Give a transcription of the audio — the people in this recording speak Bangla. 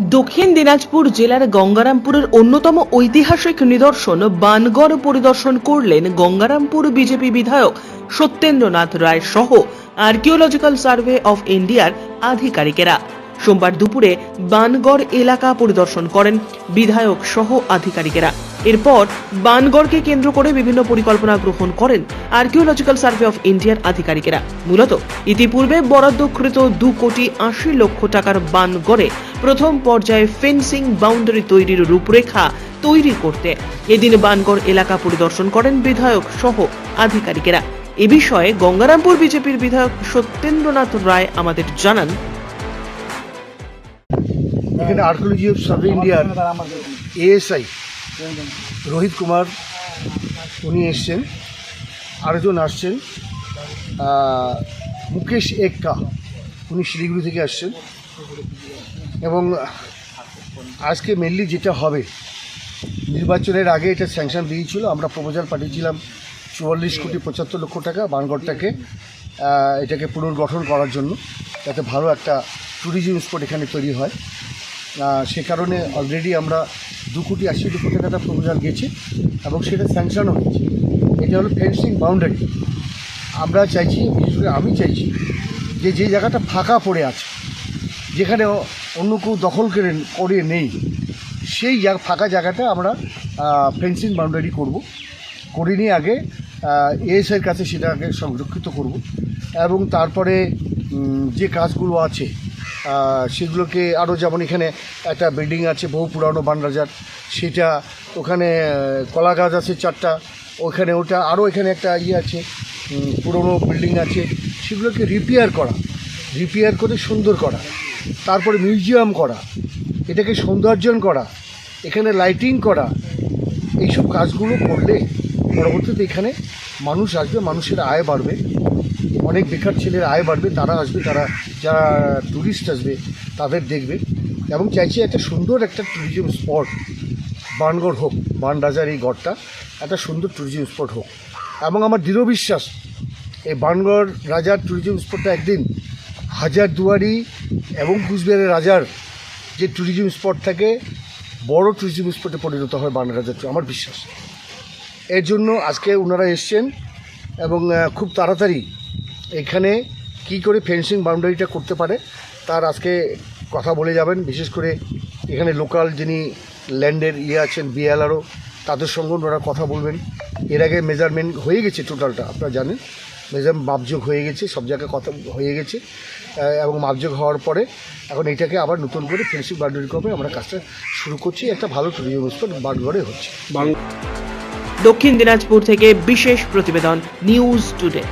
দক্ষিণ দিনাজপুর জেলার গঙ্গারামপুরের অন্যতম ঐতিহাসিক নিদর্শন বানগড় পরিদর্শন করলেন গঙ্গারামপুর বিজেপি বিধায়ক সত্যেন্দ্রনাথ রায় সহ আর্কিওলজিক্যাল সার্ভে অফ ইন্ডিয়ার আধিকারিকেরা। সোমবার দুপুরে বানগড় এলাকা পরিদর্শন করেন বিধায়ক সহ আধিকারিকেরা। এরপর বানগড়কে কেন্দ্র করে বিভিন্ন পরিকল্পনা গ্রহণ করেন আর্কিওলজিক্যাল সার্ভে অফ ইন্ডিয়ার আধিকারিকেরা। মূলত ইতিপূর্বে বরাদ্দকৃত দু কোটি আশি লক্ষ টাকার বানগড়ে প্রথম পর্যায়ে ফেন্সিং বাউন্ডারি তৈরির রূপরেখা তৈরি করতে এদিন বানগড় এলাকা পরিদর্শন করেন বিধায়ক সহ আধিকারিকেরা। এ বিষয়ে গঙ্গারামপুর বিজেপির বিধায়ক সত্যেন্দ্রনাথ রায় আমাদের জানান। এখানে আর্কোলজি অফ সার্ভে ইন্ডিয়ার এএসআই রোহিত কুমার, উনি এসছেন। আরেকজন আসছেন মুকেশ এক্কা। উনি শিলিগুড়ি থেকে আসছেন। এবং আজকে মেনলি যেটা হবে, নির্বাচনের আগে এটা স্যাংশন দিয়েছিল। আমরা প্রপোজাল পাঠিয়েছিলাম চুয়াল্লিশ কোটি পঁচাত্তর লক্ষ টাকা বানগড়টাকে এটাকে পুনর্গঠন করার জন্য, যাতে ভালো একটা ট্যুরিজম স্পট এখানে তৈরি হয়। সে কারণে অলরেডি আমরা দু কোটি আশি লক্ষ টাকাটা প্রপোজাল গেছে এবং সেটা স্যাংশনও হয়েছে। এটা হলো ফেন্সিং বাউন্ডারি আমরা চাইছি, বিশেষ করে আমি চাইছি যে যে জায়গাটা ফাঁকা পড়ে আছে, যেখানে অন্য কেউ দখল করে করে নেই, সেই ফাঁকা জায়গাটা আমরা ফেন্সিং বাউন্ডারি করব। করে নিয়ে আগে এএসআইয়ের কাছে সেটাকে সংরক্ষিত করব এবং তারপরে যে কাজগুলো আছে সেগুলোকে আরও যেমন এখানে একটা বিল্ডিং আছে, বহু পুরানো বানরাজার। সেটা ওখানে কলা গাছ আছে চারটা। ওখানে ওটা আরও এখানে একটা ইয়ে আছে পুরনো বিল্ডিং আছে। সেগুলোকে রিপেয়ার করা রিপেয়ার করে সুন্দর করা। তারপরে মিউজিয়াম করা, এটাকে সৌন্দর্যন করা, এখানে লাইটিং করা। এইসব কাজগুলো করলে পরবর্তীতে এখানে মানুষ আসবে, মানুষের আয় বাড়বে। অনেক বেকার ছেলের আয় বাড়বে, তারা আসবে, তারা যারা ট্যুরিস্ট আসবে, তাদের দেখবে। এবং চাইছি একটা সুন্দর একটা ট্যুরিজম স্পট বানগড় হোক বান রাজার এই গড়টা, একটা সুন্দর ট্যুরিজম স্পট হোক। এবং আমার দৃঢ় বিশ্বাস, এই বানগড় রাজার ট্যুরিজম স্পটটা একদিন হাজার দুয়ারি এবং কুচবিহারের রাজার যে ট্যুরিজম স্পট থাকে, বড় ট্যুরিজম স্পটে পরিণত হয় বান রাজার আমার বিশ্বাস। এর জন্য আজকে ওনারা এসছেন এবং খুব তাড়াতাড়ি এখানে কি করে ফেন্সিং বাউন্ডারিটা করতে পারে, তার আজকে কথা বলে যাবেন। বিশেষ করে এখানে লোকাল যিনি ল্যান্ডের ইয়ে আছেন, বিএলআরও, তাদের সঙ্গে ওনারা কথা বলবেন। এর আগে মেজারমেন্ট হয়ে গেছে টোটালটা, আপনারা জানেন। মেজার মাপযোগ হয়ে গেছে, সব জায়গায় কথা হয়ে গেছে। এবং মাপযোগ হওয়ার পরে এখন এটাকে আবার নতুন করে ফেন্সিং বাউন্ডারি করবে। আমরা কাজটা শুরু করছি, একটা ভালো টুরিজম স্পট বাগড়ে হচ্ছে। দক্ষিণ দিনাজপুর থেকে বিশেষ প্রতিবেদন নিউজ টুডে।